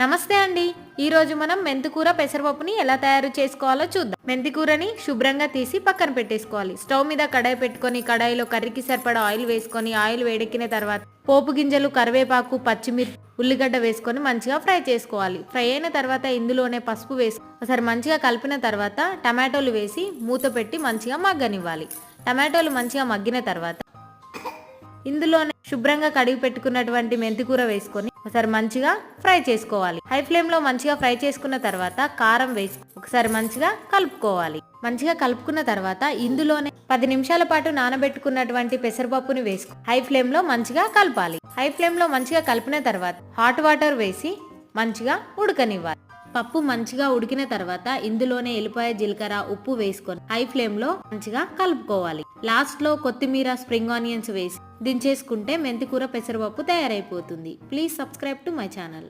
నమస్తే అండి. ఈరోజు మనం మెంతికూర పెసరపప్పుని ఎలా తయారు చేసుకోవాలో చూద్దాం. మెంతికూరని శుభ్రంగా తీసి పక్కన పెట్టేసుకోవాలి. స్టవ్ మీద కడాయి పెట్టుకొని కడాయిలో కర్రీకి సరిపడా ఆయిల్ వేసుకొని ఆయిల్ వేడెక్కిన తర్వాత పోపు గింజలు కరివేపాకు పచ్చిమిర్చి ఉల్లిగడ్డ వేసుకొని మంచిగా ఫ్రై చేసుకోవాలి. ఫ్రై అయిన తర్వాత ఇందులోనే పసుపు వేసి ఒకసారి మంచిగా కలిపిన తర్వాత టమాటోలు వేసి మూత పెట్టి మంచిగా మగ్గనివ్వాలి. టమాటోలు మంచిగా మగ్గిన తర్వాత ఇందులోనే శుభ్రంగా కడిగి పెట్టుకున్నటువంటి మెంతికూర వేసుకొని ఒకసారి మంచిగా ఫ్రై చేసుకోవాలి. హై ఫ్లేమ్లో మంచిగా ఫ్రై చేసుకున్న తర్వాత కారం వేసి ఒకసారి మంచిగా కలుపుకోవాలి. మంచిగా కలుపుకున్న తర్వాత ఇందులోనే పది నిమిషాల పాటు నానబెట్టుకున్నటువంటి పెసరపప్పుని వేసుకు హై ఫ్లేమ్లో మంచిగా కలపాలి. హై ఫ్లేమ్లో మంచిగా కలిపిన తర్వాత హాట్ వాటర్ వేసి మంచిగా ఉడకనివ్వాలి. పప్పు మంచిగా ఉడికిన తర్వాత ఇందులోనే ఎల్లిపాయ జీలకర్ర ఉప్పు వేసుకొని హై ఫ్లేమ్లో మంచిగా కలుపుకోవాలి. లాస్ట్లో కొత్తిమీర స్ప్రింగ్ ఆనియన్స్ వేసి దించేసుకుంటే మెంతికూర పెసరపప్పు తయారైపోతుంది. Please subscribe to my channel